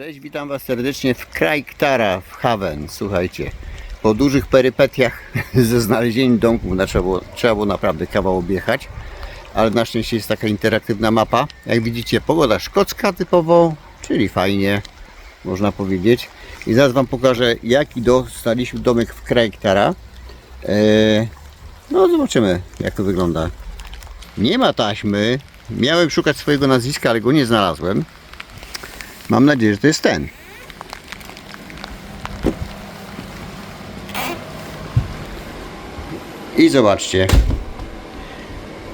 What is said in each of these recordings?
Cześć, witam Was serdecznie w Krajktara w Haven. Słuchajcie, po dużych perypetiach ze znalezieniem domków no, trzeba, było, trzeba było naprawdę kawał objechać, ale na szczęście jest taka interaktywna mapa. Jak widzicie, pogoda szkocka typowo, czyli fajnie, można powiedzieć. I zaraz Wam pokażę, jaki dostaliśmy domek w Krajktara. Eee, no, zobaczymy, jak to wygląda. Nie ma taśmy. Miałem szukać swojego nazwiska, ale go nie znalazłem. Mam nadzieję, że to jest ten. I zobaczcie.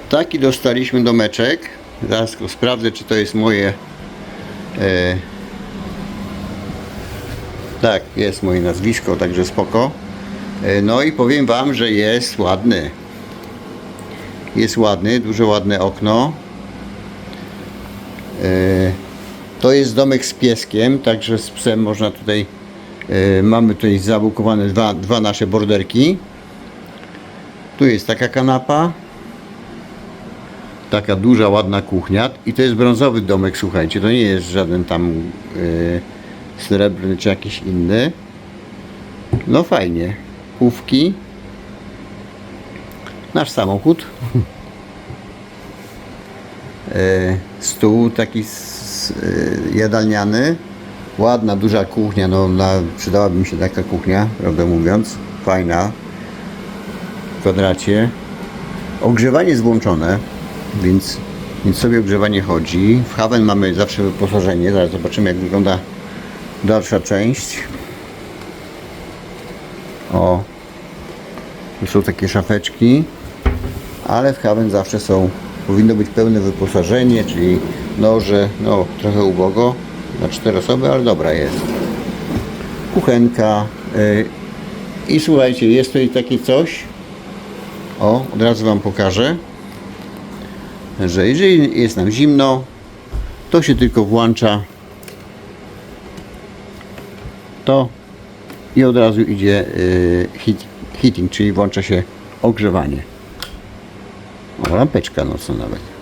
Taki dostaliśmy domeczek. Zaraz tylko sprawdzę, czy to jest moje. E, tak, jest moje nazwisko, także spoko. E, no i powiem Wam, że jest ładny. Jest ładny, duże ładne okno. E, to jest domek z pieskiem, także z psem można tutaj, e, mamy tutaj zabukowane dwa, dwa nasze borderki. Tu jest taka kanapa, taka duża, ładna kuchnia i to jest brązowy domek, słuchajcie, to nie jest żaden tam e, srebrny czy jakiś inny. No fajnie, pówki, nasz samochód. E, stół taki s- e, jadalniany, ładna, duża kuchnia, no na, przydałaby mi się taka kuchnia, prawdę mówiąc, fajna, w kwadracie. Ogrzewanie jest włączone, więc, więc sobie ogrzewanie chodzi. W Haven mamy zawsze wyposażenie, zaraz zobaczymy jak wygląda dalsza część. O, tu są takie szafeczki ale w Haven zawsze są, powinno być pełne wyposażenie, czyli noże, no trochę ubogo, na cztery osoby, ale dobra jest. Kuchenka y, i słuchajcie, jest tutaj takie coś, o, od razu Wam pokażę, że jeżeli jest nam zimno, to się tylko włącza to i od razu idzie y, heat, heating, czyli włącza się ogrzewanie. O, lampeczka nocna nawet.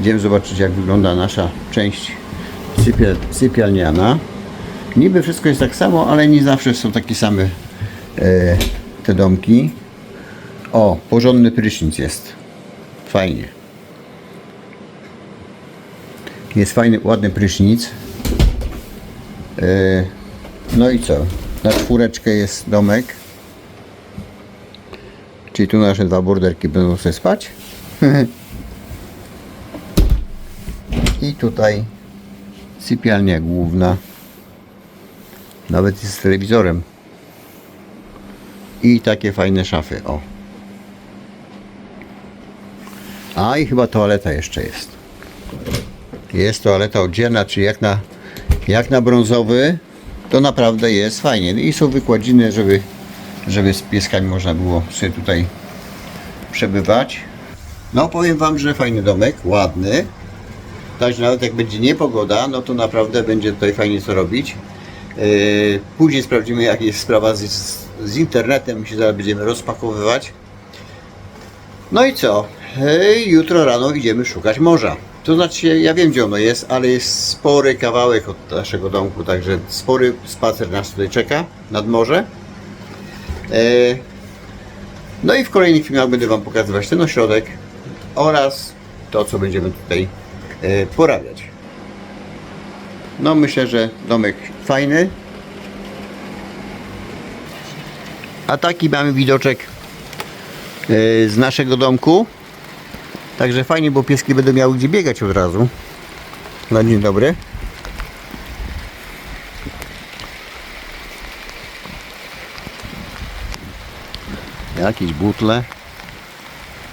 Idziemy zobaczyć jak wygląda nasza część sypial, sypialniana. Niby wszystko jest tak samo, ale nie zawsze są takie same e, te domki. O, porządny prysznic jest. Fajnie. Jest fajny, ładny prysznic. E, no i co? Na czwóreczkę jest domek. Czyli tu nasze dwa borderki będą sobie spać. I tutaj sypialnia główna. Nawet jest z telewizorem. I takie fajne szafy. O. A i chyba toaleta jeszcze jest. Jest toaleta oddzielna, czyli jak na, jak na brązowy, to naprawdę jest fajnie. I są wykładziny, żeby żeby z pieskami można było sobie tutaj przebywać. No powiem Wam, że fajny domek, ładny. Także nawet jak będzie niepogoda, no to naprawdę będzie tutaj fajnie co robić. Yy, Później sprawdzimy jak jest sprawa z, z internetem, się zaraz będziemy rozpakowywać. No i co? Yy, Jutro rano idziemy szukać morza. To znaczy, ja wiem gdzie ono jest, ale jest spory kawałek od naszego domku, także spory spacer nas tutaj czeka nad morze. E, No i w kolejnych filmach będę Wam pokazywać ten ośrodek oraz to, co będziemy tutaj e, porabiać. No myślę, że domek fajny. A taki mamy widoczek e, z naszego domku. Także fajnie, bo pieski będą miały gdzie biegać od razu. No dzień dobry. Jakieś butle.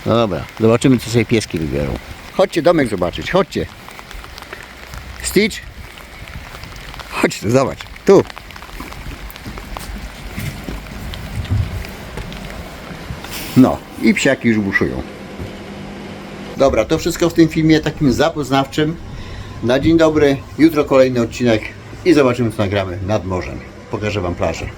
No dobra, zobaczymy co sobie pieski wybiorą. Chodźcie domek zobaczyć, chodźcie. Stitch? Chodź tu, zobacz. Tu. No i psiaki już buszują. Dobra, to wszystko w tym filmie takim zapoznawczym. Na dzień dobry, jutro kolejny odcinek i zobaczymy co nagramy nad morzem. Pokażę Wam plażę.